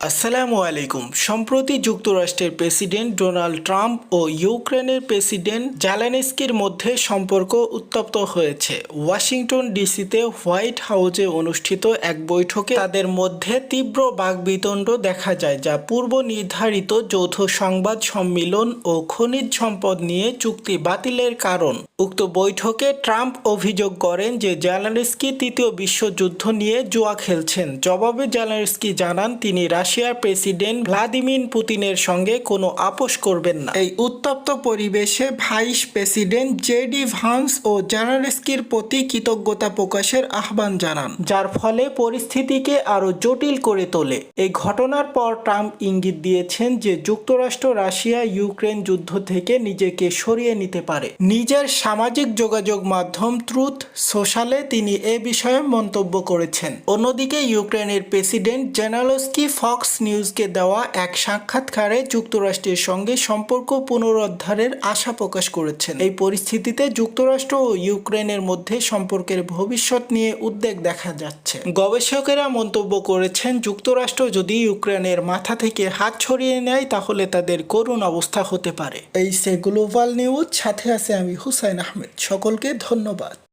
আসসালামু আলাইকুম। সম্প্রতি যুক্তরাষ্ট্রের প্রেসিডেন্ট ডোনাল্ড ট্রাম্প ও ইউক্রেনের প্রেসিডেন্ট জ্যালানেস্কির মধ্যে সম্পর্ক উত্তপ্ত হয়েছে। ওয়াশিংটন ডিসিতে হোয়াইট হাউসে অনুষ্ঠিত এক বৈঠকে তাদের মধ্যে তীব্র বাগবিতণ্ড দেখা যায়, যা পূর্ব নির্ধারিত যৌথ সংবাদ সম্মেলন ও খনিজ সম্পদ নিয়ে চুক্তি বাতিলের কারণ। উক্ত বৈঠকে ট্রাম্প অভিযোগ করেন যে জ্যালানেস্কি তৃতীয় বিশ্বযুদ্ধ নিয়ে জুয়া খেলছেন। জবাবে জ্যালানেস্কি জানান, তিনি রাশিয়ার প্রেসিডেন্ট ভ্লাদিমির পুতিনের সঙ্গে কোনো আপোষ করবেন না। এই উত্তপ্ত পরিবেশে ভাইস প্রেসিডেন্ট জেডি ভান্স ও জ্যালানেস্কির প্রতি কৃতজ্ঞতা প্রকাশের আহ্বান জানান, যার ফলে পরিস্থিতিকে আরও জটিল করে তোলে। এই ঘটনার পর ট্রাম্প ইঙ্গিত দিয়েছেন যে যুক্তরাষ্ট্র রাশিয়া ইউক্রেন যুদ্ধ থেকে নিজেকে সরিয়ে নিতে পারে। নিজের সামাজিক যোগাযোগ মাধ্যম ট্রুথ সোশ্যালে তিনি এ বিষয়ে মন্তব্য করেছেন। অন্যদিকে ইউক্রেনের প্রেসিডেন্ট জেনালস্কি ফক্স নিউজকে দেওয়া এক সাক্ষাৎকারে যুক্তরাষ্ট্রের সঙ্গে সম্পর্ক পুনরুদ্ধারের আশা প্রকাশ করেছেন। এই পরিস্থিতিতে যুক্তরাষ্ট্র ও ইউক্রেনের মধ্যে সম্পর্কের ভবিষ্যৎ নিয়ে উদ্বেগ দেখা যাচ্ছে। গবেষকেরা মন্তব্য করেছেন, যুক্তরাষ্ট্র যদি ইউক্রেনের মাথা থেকে হাত ছড়িয়ে নেয়, তাহলে তাদের করুণ অবস্থা হতে পারে। এই সে গ্লোবাল নিউজ, সাথে আছে আমি হুসাইন আহমেদ সকলকে ধন্যবাদ।